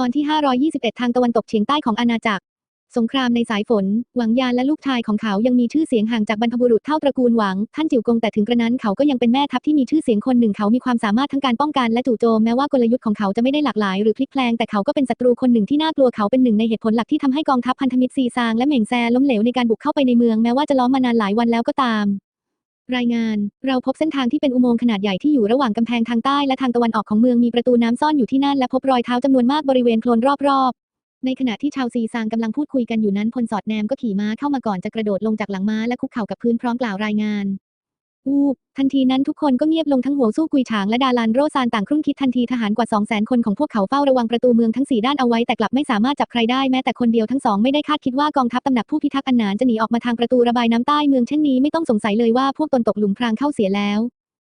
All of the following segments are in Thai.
ตอนที่ 521 ทางตะวันตกเฉียงใต้ของอาณาจักร สงครามในสายฝน หวังยานและลูกชายของเขายังมีชื่อเสียงห่างจากบรรพบุรุษเท่าตระกูลหวัง ท่านจิ๋วกงแต่ถึงกระนั้นเขาก็ยังเป็นแม่ทัพที่มีชื่อเสียงคนหนึ่งเขามีความสามารถทั้งการป้องกันและจู่โจมแม้ว่ากลยุทธ์ของเขาจะไม่ได้หลากหลายหรือพลิกแพลงแต่เขาก็เป็นศัตรูคนหนึ่งที่น่ากลัวเขาเป็นหนึ่งในเหตุผลหลักที่ทำให้กองทัพพันธมิตรซีซางและเหม่งแซล้มเหลวในการบุกเข้าไปในเมืองแม้ว่าจะล้อมมานานหลายวันแล้วก็ตาม รายงาน เราพบเส้นทางที่เป็นอุโมงค์ขนาดใหญ่ที่อยู่ระหว่างกำแพงทางใต้และทางตะวันออกของเมืองมีประตูน้ำซ่อนอยู่ที่นั่นและพบรอยเท้าจำนวนมากบริเวณโคลนรอบๆ ในขณะที่ชาวซีซางกำลังพูดคุยกันอยู่นั้นพลสอดแนมก็ขี่ม้าเข้ามาก่อนจะกระโดดลงจากหลังม้าและคุกเข่ากับพื้นพร้อมกล่าวรายงาน อูบทันทีนั้นทุกคนก็เงียบลงทั้งหัวสู้กุยฉางและดาลันโรซานต่างครุ่นคิดทันทีทหารกว่า2 0 0 0 0 0 คนของพวกเขาเฝ้าระวังประตูเมืองทั้งสี่ด้านเอาไว้แต่กลับไม่สามารถจับใครได้แม้แต่คนเดียวทั้งสองไม่ได้คาดคิดว่ากองทัพตำหนักผู้พิทักษ์อันหนานจะหนีออกมาทางประตูระบายน้ำใต้เมืองเช่นนี้ไม่ต้องสงสัยเลยว่าพวกตนตกหลุมพรางเข้าเสียแล้ว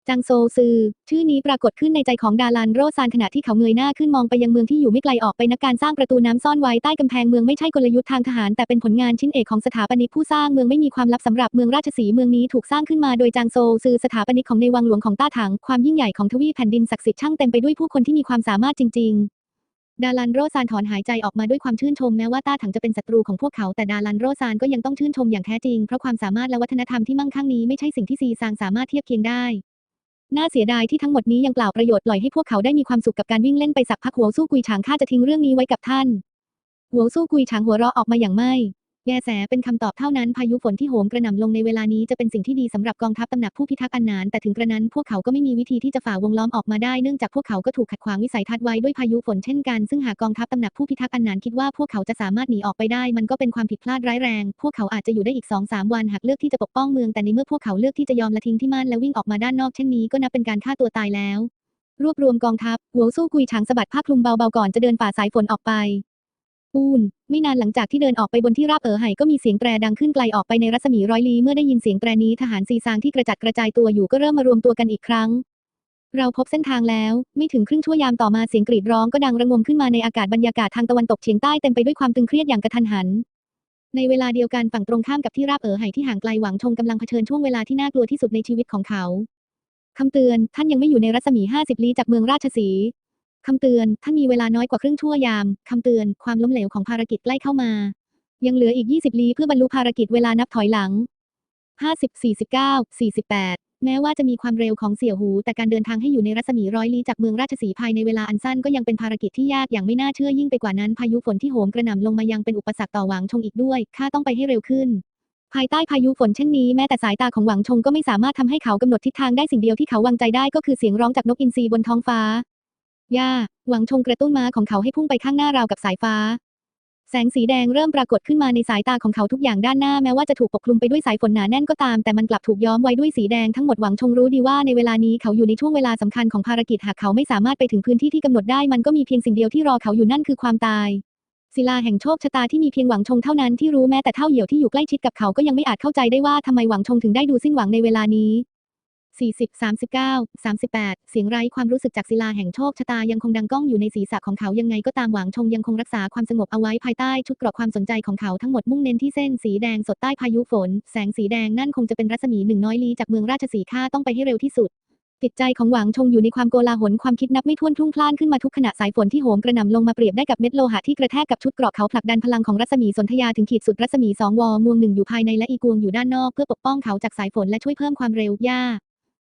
จางโซซือ ชื่อนี้ปรากฏขึ้นในใจของดาลันโรซานขณะที่เขาเงยหน้าขึ้นมองไปยังเมืองที่อยู่ไม่ไกลออกไปนักการสร้างประตูน้ำซ่อนไว้ใต้กำแพงเมืองไม่ใช่กลยุทธ์ทางทหารแต่เป็นผลงานชิ้นเอกของสถาปนิกผู้สร้างเมืองไม่มีความลับสำหรับเมืองราชสีเมืองนี้ถูกสร้างขึ้นมาโดยจางโซซือสถาปนิกของในวังหลวงของต้าถังความยิ่งใหญ่ของทวีปแผ่นดินศักดิ์สิทธิ์ช่างเต็มไปด้วยผู้คนที่มีความสามารถจริง ๆดาลันโรซานถอนหายใจออกมาด้วยความชื่นชมแม้ว่าต้าถังจะเป็นศัตรูของพวกเขาแต่ดาลันโรซานก็ยังต้องชื่นชมอย่างแท้จริงเพราะความสามารถและวัฒนธรรมที่มั่งคั่งนี้ไม่ใช่สิ่งที่ซีซางสามารถเทียบเคียงได้ น่าเสียดายที่ทั้งหมดนี้ยังเปล่าประโยชน์ปล่อยให้พวกเขาได้มีความสุขกับการวิ่งเล่นไปสักพักหัวสู้กุยฉางข้าจะทิ้งเรื่องนี้ไว้กับท่าน หัวสู้กุยฉางหัวเราะออกมาอย่างไม่ แย่แสเป็นคำตอบเท่านั้นพายุฝนที่โหมกระหน่ำลงในเวลานี้จะเป็นสิ่งที่ดีสำหรับกองทัพตำหนักผู้พิทักษ์อันนานแต่ถึงกระนั้นพวกเขาก็ไม่มีวิธีที่จะฝ่าวงล้อมออกมาได้เนื่องจากพวกเขาก็ถูกขัดขวางวิสัยทัศน์ไว้ด้วยพายุฝนเช่นกันซึ่งหากกองทัพตำหนักผู้พิทักษ์อันนานคิดว่าพวกเขาจะสามารถหนีออกไปได้ มันก็เป็นความผิดพลาดร้ายแรง พวกเขาอาจจะอยู่ได้อีกสองสามวันหากเลือกที่จะปกป้องเมืองแต่ในเมื่อพวกเขาเลือกที่จะยอมละทิ้งที่มั่นและวิ่งออกมาด้านนอกเช่นนี้ก็นับเป็นการฆ่าตัวตายแล้ว รวบรวมกองทัพหัวสู้กุยฉางสะบัดผ้าคลุมเบาๆก่อนจะเดินฝ่าสายฝนออกไป ปูน ไม่นานหลังจากที่เดินออกไปบนที่ราบเอ๋อไห่ก็มีเสียงแตรดังขึ้นไกลออกไปในรัศมีร้อยลี้เมื่อได้ยินเสียงแตรนี้ทหารซีซางที่กระจัดกระจายตัวอยู่ก็เริ่มมารวมตัวกันอีกครั้ง เราพบเส้นทางแล้ว ไม่ถึงครึ่งชั่วยามต่อมาเสียงกรีดร้องก็ดังระงมขึ้นมาในอากาศบรรยากาศทางตะวันตกเฉียงใต้เต็มไปด้วยความตึงเครียดอย่างกระทันหัน ในเวลาเดียวกันฝั่งตรงข้ามกับที่ราบเอ๋อไห่ที่ห่างไกลหวังชงกำลังเผชิญช่วงเวลาที่น่ากลัวที่สุดในชีวิตของเขาคำเตือน ท่านยังไม่อยู่ในรัศมี 50 ลี้จากเมืองราชสี คำเตือน ท่านมีเวลาน้อยกว่าครึ่งชั่วยาม คำเตือน ความล้มเหลวของภารกิจใกล้เข้ามา ยังเหลืออีก 20 ลีเพื่อบรรลุภารกิจเวลานับถอยหลัง 50 49 48 แม้ว่าจะมีความเร็วของเสี่ยวหู แต่การเดินทางให้อยู่ในรัศมีร้อยลี้จากเมืองราชสีภายในเวลาอันสั้นก็ยังเป็นภารกิจที่ยากอย่างไม่น่าเชื่อยิ่งไปกว่านั้นพายุฝนที่โหมกระหน่ำลงมายังเป็นอุปสรรคต่อหวังชงอีกด้วยข้าต้องไปให้เร็วขึ้น ภายใต้พายุฝนเช่นนี้แม้แต่สายตาของหวังชงก็ไม่สามารถทำให้เขากำหนดทิศทางได้สิ่งเดียวที่เขาวางใจได้ก็คือเสียงร้องจากนกอินทรีบนท้องฟ้า ย่า หวังชงกระตุ้นม้าของเขาให้พุ่งไปข้างหน้าราวกับสายฟ้า แสงสีแดงเริ่มปรากฏขึ้นมาในสายตาของเขาทุกอย่างด้านหน้าแม้ว่าจะถูกปกคลุมไปด้วยสายฝนหนาแน่นก็ตาม แต่มันกลับถูกย้อมไว้ด้วยสีแดงทั้งหมดหวังชงรู้ดีว่าในเวลานี้เขาอยู่ในช่วงเวลาสำคัญของภารกิจหากเขาไม่สามารถไปถึงพื้นที่ที่กำหนดได้มันก็มีเพียงสิ่งเดียวที่รอเขาอยู่นั่นคือความตายศิลาแห่งโชคชะตาที่มีเพียงหวังชงเท่านั้นที่รู้แม้แต่เท่าเหยี่ยวที่อยู่ใกล้ชิดกับเขาก็ยังไม่อาจเข้าใจได้ว่าทำไมหวังชงถึงได้ดูสิ้นหวังในเวลานี้ 40 39 38 เสียงไร้ความรู้สึกจากศิลาแห่งโชคชะตายังคงดังก้องอยู่ในศีรษะของเขายังไงก็ตามหวังชงยังคงรักษาความสงบเอาไว้ภายใต้ชุดเกราะความสนใจของเขาทั้งหมดมุ่งเน้นที่เส้นสีแดงสดใต้พายุฝน แสงสีแดงนั่นคงจะเป็นรัศมีหนึ่งน้อยลี้จากเมืองราชสีข้าต้องไปให้เร็วที่สุดจิตใจของหวังชงอยู่ในความโกลาหลความคิดนับไม่ถ้วนพลุ่งพล่านขึ้นมาทุกขณะสายฝนที่โหมกระหน่ำลงมาเปรียบได้กับเม็ดโลหะที่กระแทกกับชุดเกราะเขาผลักดันพลังของรัศมีสนธยาถึงขีดสุดรัศมีสองวอมวงหนึ่งอยู่ภายในและอีกวงอยู่ด้านนอกเพื่อปกป้องเขาจากสายฝนและช่วยเพิ่มความเร็วย่า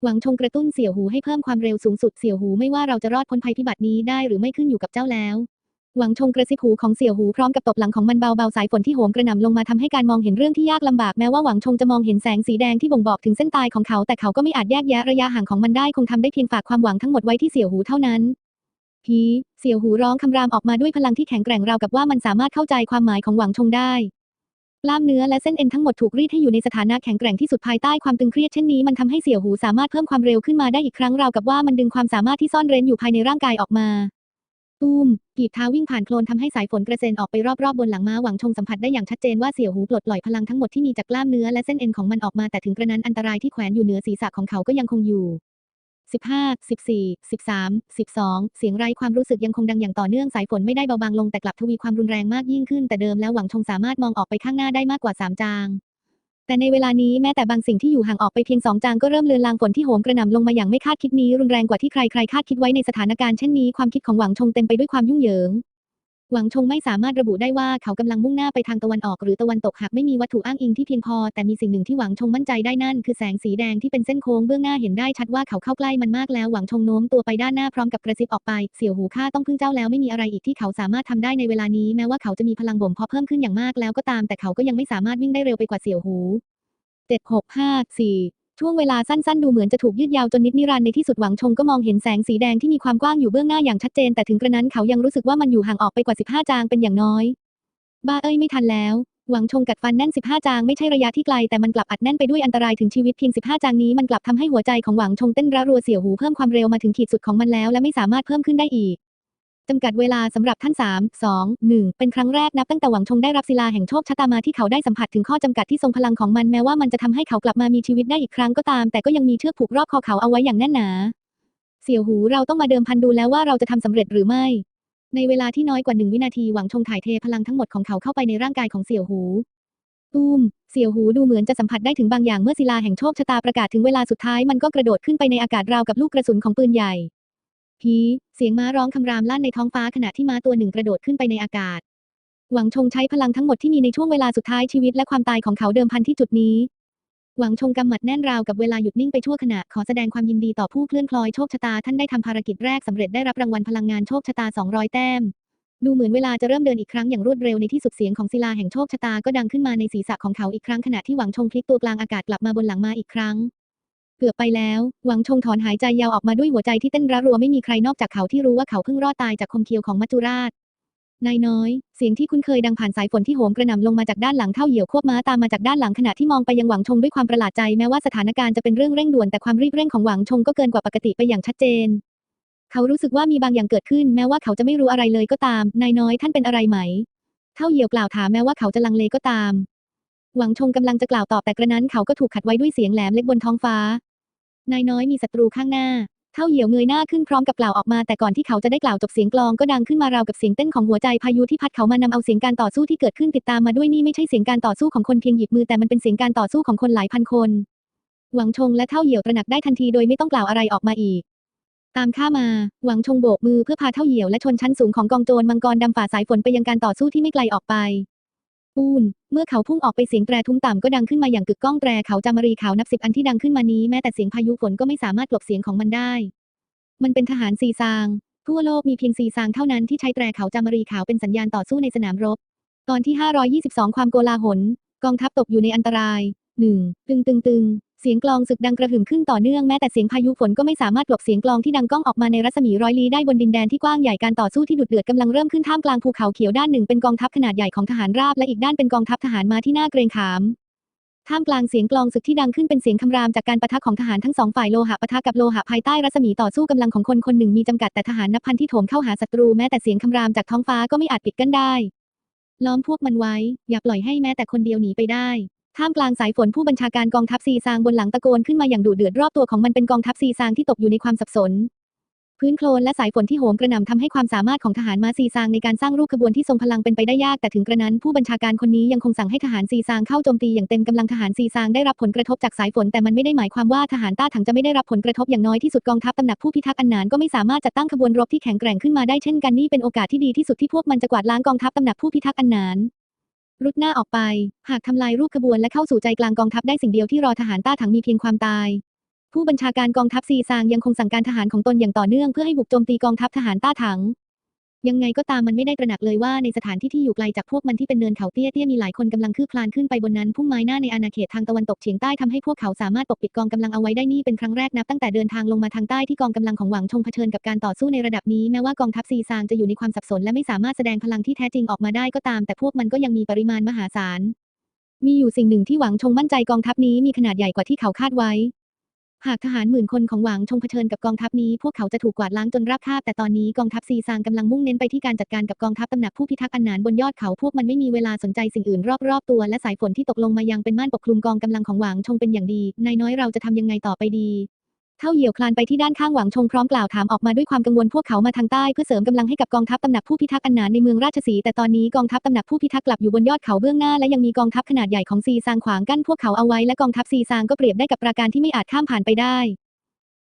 หวังชงกระตุ้นเสี่ยวหูให้เพิ่มความเร็วสูงสุดเสี่ยวหูไม่ว่าเราจะรอดพ้นภัยพิบัตินี้ได้หรือไม่ขึ้นอยู่กับเจ้าแล้วหวังชงกระซิบหูของเสี่ยวหูพร้อมกับตบหลังของมันเบาๆสายฝนที่โหมกระหน่ำลงมาทำให้การมองเห็นเรื่องที่ยากลำบากแม้ว่าหวังชงจะมองเห็นแสงสีแดงที่บ่งบอกถึงเส้นตายของเขาแต่เขาก็ไม่อาจแยกแยะระยะห่างของมันได้คงทำได้เพียงฝากความหวังทั้งหมดไว้ที่เสี่ยวหูเท่านั้นฮีเสี่ยวหูร้องคำรามออกมาด้วยพลังที่แข็งแกร่งราวกับว่ามันสามารถเข้าใจความหมายของหวังชงได้ กล้ามเนื้อและเส้นเอ็นทั้งหมดถูกรีดให้อยู่ในสถานะแข็งแกร่งที่สุดภายใต้ความตึงเครียดเช่นนี้มันทำให้เสี่ยวหูสามารถเพิ่มความเร็วขึ้นมาได้อีกครั้งราวกับว่ามันดึงความสามารถที่ซ่อนเร้นอยู่ภายในร่างกายออกมาตูมกีบเท้าวิ่งผ่านโคลนทำให้สายฝนกระเซ็นออกไปรอบๆบนหลังม้าหวังชงสัมผัสได้อย่างชัดเจนว่าเสี่ยวหูปลดปล่อยพลังทั้งหมดที่มีจากกล้ามเนื้อและเส้นเอ็นของมันออกมาแต่ถึงกระนั้นอันตรายที่แขวนอยู่เหนือศีรษะของเขาก็ยังคงอยู่ 15 14 13 12 เสียงไร้ความรู้สึกยังคงดังอย่างต่อเนื่องสายฝนไม่ได้เบาบางลงแต่กลับทวีความรุนแรงมากยิ่งขึ้นแต่เดิมแล้วหวังชงสามารถมองออกไปข้างหน้าได้มากกว่า 3 จาง แต่ในเวลานี้แม้แต่บางสิ่งที่อยู่ห่างออกไปเพียงสองจางก็เริ่มเลือนลางฝนที่โหมกระหน่ำลงมาอย่างไม่คาดคิดนี้รุนแรงกว่าที่ใครๆคาดคิดไว้ในสถานการณ์เช่นนี้ความคิดของหวังชงเต็มไปด้วยความยุ่งเหยิง หวังชงไม่สามารถระบุได้ว่าเขากำลังมุ่งหน้าไปทางตะวันออกหรือตะวันตกหากไม่มีวัตถุอ้างอิงที่เพียงพอ แต่มีสิ่งหนึ่งที่หวังชงมั่นใจได้นั่น คือแสงสีแดงที่เป็นเส้นโค้งเบื้องหน้าเห็นได้ชัดว่าเขาเข้าใกล้มันมากแล้วหวังชงโน้มตัวไปด้านหน้าพร้อมกับกระซิบออกไป เสี่ยวหูข้าต้องพึ่งเจ้าแล้วไม่มีอะไรอีกที่เขาสามารถทำได้ในเวลานี้แม้ว่าเขาจะมีพลังบ่มเพาะเพิ่มขึ้นอย่างมากแล้วก็ตาม แต่เขาก็ยังไม่สามารถวิ่งได้เร็วไปกว่าเสี่ยวหูเจ็ดหกห้าสี่ ช่วงเวลาสั้นๆ ดูเหมือนจะถูกยืดยาวจนนิดนิรันดร์ในที่สุดหวังชงก็มองเห็นแสงสีแดงที่มีความกว้างอยู่เบื้องหน้าอย่างชัดเจน แต่ถึงกระนั้นเขายังรู้สึกว่ามันอยู่ห่างออกไปกว่า 15 จางเป็นอย่างน้อย บ้าเอ้ยไม่ทันแล้ว หวังชงกัดฟันแน่น 15 จางไม่ใช่ระยะที่ไกลแต่มันกลับอัดแน่นไปด้วยอันตรายถึงชีวิตเพียง 15 จางนี้มันกลับทำให้หัวใจของหวังชงเต้นระรัวเสียวหูเพิ่มความเร็วมาถึงขีดสุดของมันแล้วและไม่สามารถเพิ่มขึ้นได้อีก จำกัดเวลาสำหรับท่าน 3 2 1 เป็นครั้งแรกนับตั้งแต่หวังชงได้รับศิลาแห่งโชคชะตามาที่เขาได้สัมผัสถึงข้อจำกัดที่ทรงพลังของมันแม้ว่ามันจะทำให้เขากลับมามีชีวิตได้อีกครั้งก็ตาม แต่ก็ยังมีเชือกผูกรอบคอเขาเอาไว้อย่างแน่นหนา เสี่ยวหูเราต้องมาเดิมพันดูแล้วว่าเราจะทำสำเร็จหรือไม่ ในเวลาที่น้อยกว่าหนึ่งวินาทีหวังชงถ่ายเทพลังทั้งหมดของเขาเข้าไปในร่างกายของเสี่ยวหูตูมเสี่ยวหูดูเหมือนจะสัมผัสได้ถึงบางอย่างเมื่อศิลาแห่งโชคชะตาประกาศถึงเวลาสุดท้ายมันก็กระโดดขึ้นไปในอากาศราวกับลูกกระสุนของปืนใหญ่ พีเสียงม้าร้องคำรามลั่นในท้องฟ้าขณะที่ม้าตัวหนึ่งกระโดดขึ้นไปในอากาศ หวังชงใช้พลังทั้งหมดที่มีในช่วงเวลาสุดท้ายชีวิตและความตายของเขาเดิมพันที่จุดนี้ หวังชงกำหมัดแน่นราวกับเวลาหยุดนิ่งไปชั่วขณะขอแสดงความยินดีต่อผู้เคลื่อนคลอยโชคชะตาท่านได้ทำภารกิจแรกสำเร็จได้รับรางวัลพลังงานโชคชะตา 200 แต้มดูเหมือนเวลาจะเริ่มเดินอีกครั้งอย่างรวดเร็วในที่สุดเสียงของศิลาแห่งโชคชะตาก็ดังขึ้นมาในศีรษะของเขาอีกครั้งขณะที่หวังชงพลิกตัวกลางอากาศกลับมาบนหลังมาอีกครั้ง เกือบไปแล้ว หวังชงถอนหายใจยาวออกมาด้วยหัวใจที่เต้นระรัวไม่มีใครนอกจากเขาที่รู้ว่าเขาเพิ่งรอดตายจากคมเคียวของมัจจุราชนายน้อย เสียงที่คุ้นเคยดังผ่านสายฝนที่โหมกระหน่ำลงมาจากด้านหลังเท่าเหยี่ยวควบม้าตามมาจากด้านหลังขณะที่มองไปยังหวังชงด้วยความประหลาดใจแม้ว่าสถานการณ์จะเป็นเรื่องเร่งด่วนแต่ความรีบเร่งของหวังชงก็เกินกว่าปกติไปอย่างชัดเจน เขารู้สึกว่ามีบางอย่างเกิดขึ้น แม้ว่าเขาจะไม่รู้อะไรเลยก็ตาม นายน้อยท่านเป็นอะไรไหม เท่าเหยี่ยวกล่าวถามแม้ว่าเขาจะลังเลก็ตาม หวังชงกำลังจะกล่าวตอบแต่กระนั้นเขาก็ถูกขัดไว้ด้วยเสียงแหลมเล็กบนท้องฟ้า นายน้อยมีศัตรูข้างหน้า เท่าเหี่ยวเงยหน้าขึ้นพร้อมกับกล่าวออกมาแต่ก่อนที่เขาจะได้กล่าวจบเสียงกลองก็ดังขึ้นมาราวกับเสียงเต้นของหัวใจพายุที่พัดเขามานำเอาเสียงการต่อสู้ที่เกิดขึ้นติดตามมาด้วยนี่ไม่ใช่เสียงการต่อสู้ของคนเพียงหยิบมือแต่มันเป็นเสียงการต่อสู้ของคนหลายพันคน หวังชงและเท่าเหี่ยวตระหนักได้ทันทีโดยไม่ต้องกล่าวอะไรออกมาอีกตามข้ามา หวังชงโบกมือเพื่อพาเท่าเหี่ยวและชนชั้นสูงของกองโจรมังกรดำฝ่าสายฝนไปยังการต่อสู้ที่ไม่ไกลออกไป ปูน เมื่อเขาพุ่งออกไปเสียงแตรทุ้มต่ำก็ดังขึ้นมาอย่างกึกก้องแตรเขาจามรีขาวนับสิบอันที่ดังขึ้นมานี้แม้แต่เสียงพายุฝนก็ไม่สามารถกลบเสียงของมันได้ มันเป็นทหารซีซาง ทั่วโลกมีเพียงซีซางเท่านั้นที่ใช้แตรเขาจามรีขาวเป็นสัญญาณต่อสู้ในสนามรบ ตอนที่ 522 ความโกลาหล กองทัพตกอยู่ในอันตราย 1. ตึงตึงตึง เสียงกลองศึกดังกระหึ่มขึ้นต่อเนื่องแม้แต่เสียงพายุฝนก็ไม่สามารถกลบเสียงกลองที่ดังก้องออกมาในรัศมีร้อยลี้ได้บนดินแดนที่กว้างใหญ่การต่อสู้ที่ดุเดือดกำลังเริ่มขึ้นท่ามกลางภูเขาเขียวด้านหนึ่งเป็นกองทัพขนาดใหญ่ของทหารราบและอีกด้านเป็นกองทัพทหารมาที่น่าเกรงขามท่ามกลางเสียงกลองศึกที่ดังขึ้นเป็นเสียงคำรามจากการปะทะของทหารทั้งสองฝ่ายโลหะปะทะกับโลหะภายใต้รัศมีต่อสู้กำลังของคนคนหนึ่งมีจำกัดแต่ทหารนับพันที่โถมเข้าหาศัตรูแม้แต่เสียงคำรามจากท้องฟ้าก็ไม่อาจปิดกั้นได้ ล้อมพวกมันไว้ อย่าปล่อยให้แม้แต่คนเดียวหนีไปได้ ท่ามกลางสายฝนผู้บัญชาการกองทัพซีซางบนหลังตะโกนขึ้นมาอย่างดุเดือดรอบตัวของมันเป็นกองทัพซีซางที่ตกอยู่ในความสับสน พื้นโคลนและสายฝนที่โหมกระหน่ำทำให้ความสามารถของทหารมาซีซางในการสร้างรูปขบวนที่ทรงพลังเป็นไปได้ยากแต่ถึงกระนั้นผู้บัญชาการคนนี้ยังคงสั่งให้ทหารซีซางเข้าโจมตีอย่างเต็มกำลังทหารซีซางได้รับผลกระทบจากสายฝนแต่มันไม่ได้หมายความว่าทหารต้าถังจะไม่ได้รับผลกระทบอย่างน้อยที่สุดกองทัพตำหนักผู้พิทักษ์อันหนานก็ไม่สามารถจัดตั้งขบวนรบที่แข็งแกร่งขึ้นมาได้เช่นกันนี่เป็นโอกาสที่ดีที่สุดที่พวกมันจะกวาดล้างกองทัพตำหนักผู้พิทักษ์อันนาน รุดหน้าออกไป หากทำลายรูปขบวนและเข้าสู่ใจกลางกองทัพได้สิ่งเดียวที่รอทหารต้าถังมีเพียงความตาย ผู้บัญชาการกองทัพซีซางยังคงสั่งการทหารของตนอย่างต่อเนื่องเพื่อให้บุกโจมตีกองทัพทหารต้าถัง ยังไงก็ตามมันไม่ได้ตระหนักเลยว่าในสถานที่ที่อยู่ไกลจากพวกมันที่เป็นเนินเขาเตี้ยๆมีหลายคนกำลังคืบคลานขึ้นไปบนนั้นพุ่มไม้หน้าในอาณาเขตทางตะวันตกเฉียงใต้ทำให้พวกเขาสามารถปกปิดกองกำลังเอาไว้ได้นี่เป็นครั้งแรกนับตั้งแต่เดินทางลงมาทางใต้ที่กองกำลังของหวังชงเผชิญกับการต่อสู้ในระดับนี้แม้ว่ากองทัพซีซางจะอยู่ในความสับสนและไม่สามารถแสดงพลังที่แท้จริงออกมาได้ก็ตาม แต่พวกมันก็ยังมีปริมาณมหาศาลมีอยู่สิ่งหนึ่งที่หวังชงมั่นใจกองทัพนี้มีขนาดใหญ่กว่าที่เขาคาดไว้ หากทหารหมื่นคนของหวังชงเผชิญกับกองทัพนี้พวกเขาจะถูกกวาดล้างจนราบคาบแต่ตอนนี้กองทัพซีซางกำลังมุ่งเน้นไปที่การจัดการกับกองทัพตำหนักผู้พิทักษ์อันหนานบนยอดเขาพวกมันไม่มีเวลาสนใจสิ่งอื่นรอบๆตัวและสายฝนที่ตกลงมายังเป็นม่านปกคลุมกองกำลังของหวังชงเป็นอย่างดีนายน้อยเราจะทำยังไงต่อไปดี เท่าเหยี่ยวคลานไปที่ด้านข้างหวังชงพร้อมกล่าวถามออกมาด้วยความกังวลพวกเขามาทางใต้เพื่อเสริมกำลังให้กับกองทัพตำหนักผู้พิทักษ์อันหนานในเมืองราชสีแต่ตอนนี้กองทัพตำหนักผู้พิทักษ์กลับอยู่บนยอดเขาเบื้องหน้าและยังมีกองทัพขนาดใหญ่ของซีซางขวางกั้นพวกเขาเอาไว้และกองทัพซีซางก็เปรียบได้กับปราการที่ไม่อาจข้ามผ่านไปได้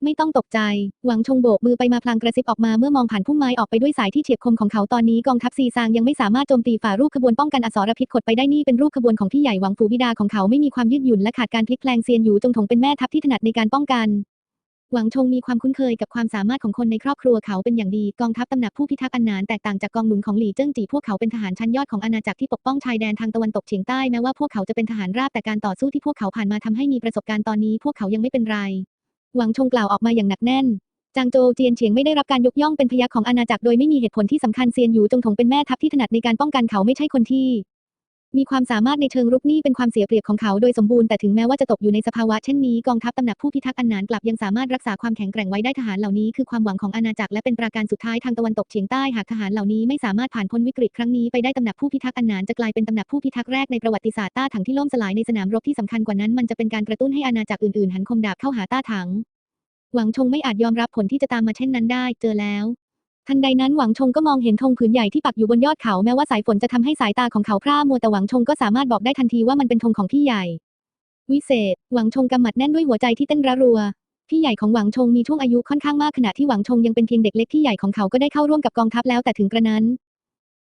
ไม่ต้องตกใจ หวังชงโบกมือไปมาพลางกระซิบออกมาเมื่อมองผ่านพุ่มไม้ออกไปด้วยสายที่เฉียบคมของเขาตอนนี้กองทัพซีซางยังไม่สามารถโจมตีฝ่ารูปขบวนป้องกันอสรพิษขดไปได้นี่เป็นรูปขบวนของพี่ใหญ่หวังฝูบิดาของเขาไม่มีความยืดหยุ่นและขาดการพลิกแปลงเซียนอยู่จงถงเป็นแม่ทัพที่ถนัดในการป้องกัน หวังชงมีความคุ้นเคยกับความสามารถของคนในครอบครัวเขาเป็นอย่างดี กองทัพตำหนักผู้พิทักษ์อันนานแตกต่างจากกองหนุนของหลี่เจิ้งจีพวกเขาเป็นทหารชั้นยอดของอาณาจักรที่ปกป้องชายแดนทางตะวันตกเฉียงใต้แม้ว่าพวกเขาจะเป็นทหารราบแต่การต่อสู้ที่พวกเขาผ่านมาทำให้มีประสบการณ์ตอนนี้ พวกเขายังไม่เป็นไร หวังชงกล่าวออกมาอย่างหนักแน่นจางโจวเจียนเฉียงไม่ได้รับการยกย่องเป็นพยัคฆ์ของอาณาจักรโดยไม่มีเหตุผลที่สำคัญเซียนหยูจงถงเป็นแม่ทัพที่ถนัดในการป้องกันเขาไม่ใช่คนที่ มีความสามารถในเชิงรุกนี่เป็นความเสียเปรียบของเขาโดยสมบูรณ์แต่ถึงแม้ว่าจะตกอยู่ในสภาวะเช่นนี้กองทัพตำหนักผู้พิทักษ์อันหนานกลับยังสามารถรักษาความแข็งแกร่งไว้ได้ทหารเหล่านี้คือความหวังของอาณาจักรและเป็นประการสุดท้ายทางตะวันตกเฉียงใต้หากทหารเหล่านี้ไม่สามารถผ่านพ้นวิกฤตครั้งนี้ไปได้ตำหนักผู้พิทักษ์อันหนานจะกลายเป็นตำหนักผู้พิทักษ์แรกในประวัติศาสตร์ต้าถังที่ล่มสลายในสนามรบที่สำคัญกว่านั้นมันจะเป็นการกระตุ้นให้อาณาจักรอื่นๆหันคมดาบเข้าหาต้าถังหวังชงไม่อาจยอมรับผลที่จะตามมาเช่นนั้นได้ เจอแล้ว ทันใดนั้นหวังชงก็มองเห็นธงผืนใหญ่ที่ปักอยู่บนยอดเขาแม้ว่าสายฝนจะทำให้สายตาของเขาพร่ามัวแต่หวังชงก็สามารถบอกได้ทันทีว่ามันเป็นธงของพี่ใหญ่ วิเศษ หวังชงกำหมัดแน่นด้วยหัวใจที่เต้นระรัวพี่ใหญ่ของหวังชงมีช่วงอายุค่อนข้างมากขณะที่หวังชงยังเป็นเพียงเด็กเล็กพี่ใหญ่ของเขาก็ได้เข้าร่วมกับกองทัพแล้วแต่ถึงกระนั้น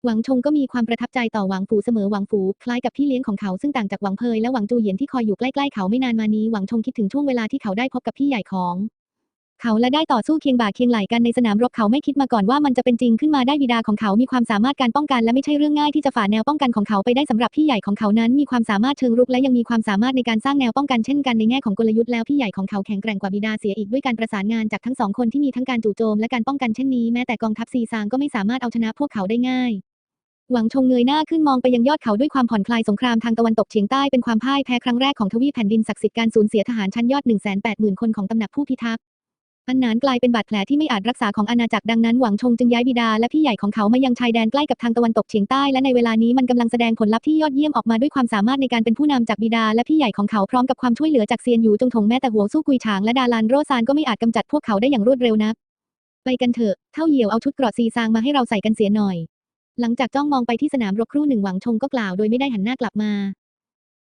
หวังชงก็มีความประทับใจต่อหวังฝูเสมอหวังฝูคล้ายกับพี่เลี้ยงของเขาซึ่งต่างจากหวังเพยและหวังจูเหยียนที่คอยอยู่ใกล้ๆเขาไม่นานมานี้หวังชงคิดถึงช่วงเวลาที่เขาได้พบกับพี่ใหญ่ของ เขาและได้ต่อสู้เคียงบ่าเคียงไหล่กันในสนามรบเขาไม่คิดมาก่อนว่ามันจะเป็นจริงขึ้นมาได้บิดาของเขามีความสามารถการป้องกันและไม่ใช่เรื่องง่ายที่จะฝ่าแนวป้องกันของเขาไปได้สำหรับพี่ใหญ่ของเขานั้น มีความสามารถเชิงรุกและยังมีความสามารถในการสร้างแนวป้องกันเช่นกันในแง่ของกลยุทธ์แล้วพี่ใหญ่ของเขาแข็งแกร่งกว่าบิดาเสียอีกด้วยการประสานงานจากทั้งสองคนที่มีทั้งการจู่โจมและการป้องกันเช่นนี้แม้แต่กองทัพซีซางก็ไม่สามารถเอาชนะพวกเขาได้ง่ายหวังชงเงยหน้าขึ้นมองไปยังยอดเขาด้วยความผ่อนคลายสงครามทางตะวันตกเฉียงใต้เป็นความพ่ายแพ้ครั้งแรกของทวีปแผ่นดินศักดิ์สิทธิ์การสูญเสียทหารชั้นยอด 180,000 คนของตำหนักผู้พิทักษ์ อันนานกลายเป็นบาดแผลที่ไม่อาจรักษาของอาณาจักรดังนั้นหวังชงจึงย้ายบิดาและพี่ใหญ่ของเขามายังชายแดนใกล้กับทางตะวันตกเฉียงใต้และในเวลานี้มันกำลังแสดงผลลัพธ์ที่ยอดเยี่ยมออกมาด้วยความสามารถในการเป็นผู้นำจากบิดาและพี่ใหญ่ของเขาพร้อมกับความช่วยเหลือจากเซียนหยูจงถงแม้แต่หัวสู้กุยฉางและดาลันโรซานก็ไม่อาจกำจัดพวกเขาได้อย่างรวดเร็วนักไปกันเถอะเท่าเหี่ยวเอาชุดเกราะซีซางมาให้เราใส่กันเสียหน่อย หลังจากจ้องมองไปที่สนามรบครู่หนึ่งหวังชงก็กล่าวโดยไม่ได้หันหน้ากลับมา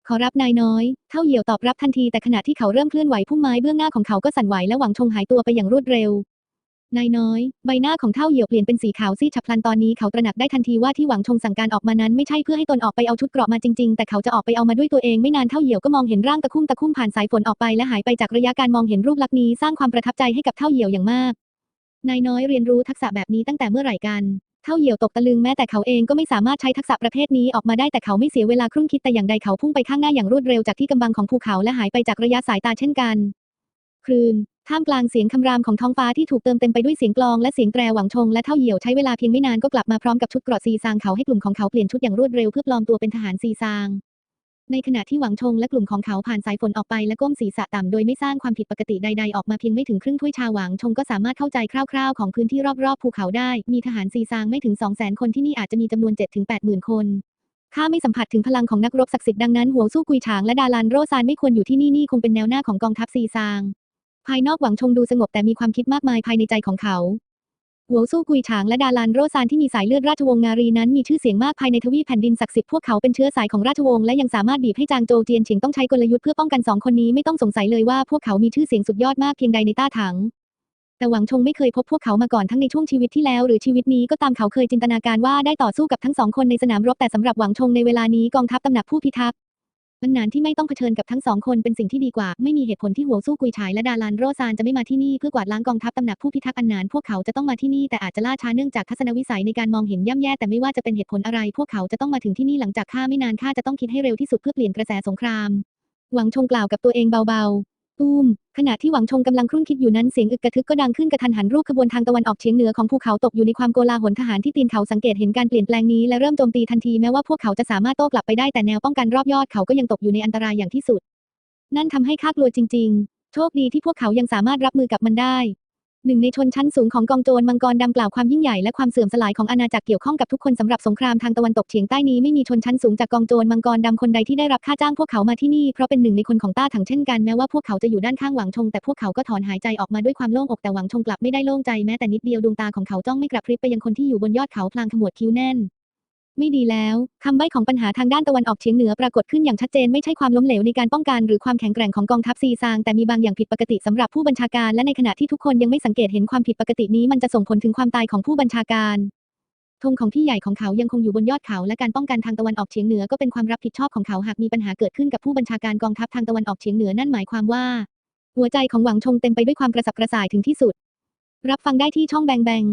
ขอรับนายน้อย เท่าเหยี่ยวตอบรับทันทีแต่ขณะที่เขาเริ่มเคลื่อนไหวพุ่มไม้เบื้องหน้าของเขาก็สั่นไหวและหวังชงหายตัวไปอย่างรวดเร็วนายน้อย ใบหน้าของเท่าเหยี่ยวเปลี่ยนเป็นสีขาวซีดฉับพลันตอนนี้เขาตระหนักได้ทันทีว่าที่หวังชงสั่งการออกมานั้นไม่ใช่เพื่อให้ตนออกไปเอาชุดเกราะมาจริงๆ แต่เขาจะออกไปเอามาด้วยตัวเองไม่นานเท่าเหยี่ยวก็มองเห็นร่างตะคุ่มตะคุ่มผ่านสายฝนออกไปและหายไปจากระยะการมองเห็นรูปลักษณ์นี้สร้างความประทับใจให้กับเท่าเหยี่ยวอย่างมาก นายน้อยเรียนรู้ทักษะแบบนี้ตั้งแต่เมื่อไหร่กัน เท่าเหี่ยวตกตะลึงแม้แต่เขาเองก็ไม่สามารถใช้ทักษะประเภทนี้ออกมาได้แต่เขาไม่เสียเวลาครุ่นคิดแต่อย่างใดเขาพุ่งไปข้างหน้าอย่างรวดเร็วจากที่กำบังของภูเขาและหายไปจากระยะสายตาเช่นกันครืนท่ามกลางเสียงคำรามของท้องฟ้าที่ถูกเติมเต็มไปด้วยเสียงกลองและเสียงแตรหวังชงและเท่าเหี่ยวใช้เวลาเพียงไม่นานก็กลับมาพร้อมกับชุดเกราะซีซางเขาให้กลุ่มของเขาเปลี่ยนชุดอย่างรวดเร็วเพื่อปลอมตัวเป็นทหารซีซาง ในขณะที่หวังชงและกลุ่มของเขาผ่านสายฝนออกไปและก้มศีรษะต่ำโดยไม่สร้างความผิดปกติใด ๆ ออกมาเพียงไม่ถึงครึ่งถ้วยชาหวังชงก็สามารถเข้าใจคร่าวๆ ของพื้นที่รอบๆภูเขาได้ มีทหารซีซางไม่ถึง 200,000 คนที่นี่อาจจะมีจำนวน 7-80,000 คนข้าไม่สัมผัสถึงพลังของนักรบศักดิ์สิทธิ์ดังนั้นหัวสู้กุยฉางและดาลันโรซานไม่ควรอยู่ที่นี่นี่คงเป็นแนวหน้าของกองทัพซีซาง ภายนอกหวังชงดูสงบแต่มีความคิดมากมายภายในใจของเขา หัวสู้กุยฉางและดาลันโรซานที่มีสายเลือดราชวงศ์นารีนั้นมีชื่อเสียงมากภายในทวีปแผ่นดินศักดิ์สิทธิ์พวกเขาเป็นเชื้อสายของราชวงศ์และยังสามารถบีบให้จางโจวเจียนเฉิงต้องใช้กลยุทธ์เพื่อป้องกันสองคนนี้ไม่ต้องสงสัยเลยว่าพวกเขามีชื่อเสียงสุดยอดมากเพียงใดในต้าถังแต่หวังชงไม่เคยพบพวกเขามาก่อนทั้งในช่วงชีวิตที่แล้วหรือชีวิตนี้ก็ตามเขาเคยจินตนาการว่าได้ต่อสู้กับทั้งสองคนในสนามรบแต่สำหรับหวังชงในเวลานี้กองทัพตำหนักผู้พิทักษ์ มันนานที่ไม่ต้องเผชิญกับทั้งสองคนเป็นสิ่งที่ดีกว่า ไม่มีเหตุผลที่หัวสู้กุยฉายและดาลันโรซานจะไม่มาที่นี่เพื่อกวาดล้างกองทัพตำหนักผู้พิทักษ์อันนานพวกเขาจะต้องมาที่นี่แต่อาจจะล่าช้าเนื่องจากทัศนวิสัยในการมองเห็นย่ำแย่แต่ไม่ว่าจะเป็นเหตุผลอะไร พวกเขาจะต้องมาถึงที่นี่หลังจากข้าไม่นานข้าจะต้องคิดให้เร็วที่สุดเพื่อเปลี่ยนกระแสสงคราม หวังชงกล่าวกับตัวเองเบาๆ ตูม ขณะที่หวังชงกำลังครุ่นคิดอยู่นั้นเสียงอึกกระทึกก็ดังขึ้นกระทันหันรูปขบวนทางตะวันออกเฉียงเหนือของภูเขาตกอยู่ในความโกลาหลทหารที่ตีนเขาสังเกตเห็นการเปลี่ยนแปลงนี้และเริ่มโจมตีทันทีแม้ว่าพวกเขาจะสามารถโต้กลับไปได้แต่แนวป้องกันรอบยอดเขาก็ยังตกอยู่ในอันตรายอย่างที่สุด นั่นทำให้ข้ากลัวจริง ๆ โชคดีที่พวกเขายังสามารถรับมือกับมันได้ หนึ่งในชนชั้นสูงของกองโจรมังกรดำกล่าวความยิ่งใหญ่และความเสื่อมสลายของอาณาจักรเกี่ยวข้องกับทุกคนสำหรับสงครามทางตะวันตกเฉียงใต้นี้ไม่มีชนชั้นสูงจากกองโจรมังกรดำคนใดที่ได้รับค่าจ้างพวกเขามาที่นี่เพราะเป็นหนึ่งในคนของต้าถังเช่นกันแม้ว่าพวกเขาจะอยู่ด้านข้างหวังชงแต่พวกเขาก็ถอนหายใจออกมาด้วยความโล่งอกแต่หวังชงกลับไม่ได้โล่งใจแม้แต่นิดเดียวดวงตาของเขาจ้องไม่กระพริบไปยังคนที่อยู่บนยอดเขาพลางขมวดคิ้วแน่น ไม่ดีแล้ว คำใบ้ของปัญหาทางด้านตะวันออกเฉียงเหนือปรากฏขึ้นอย่างชัดเจนไม่ใช่ความล้มเหลวในการป้องกันหรือความแข็งแกร่งของกองทัพซีซางแต่มีบางอย่างผิดปกติสำหรับผู้บัญชาการและในขณะที่ทุกคนยังไม่สังเกตเห็นความผิดปกตินี้มันจะส่งผลถึงความตายของผู้บัญชาการธงของพี่ใหญ่ของเขายังคงอยู่บนยอดเขา และการป้องกันทางตะวันออกเฉียงเหนือก็เป็นความรับผิดชอบของเขาหากมีปัญหาเกิดขึ้นกับผู้บัญชาการกองทัพทางตะวันออกเฉียงเหนือนั่นหมายความว่า หัวใจของหวังชงเต็มไปด้วยความกระสับกระส่ายถึงที่สุด รับฟังได้ที่ช่องแบงแบง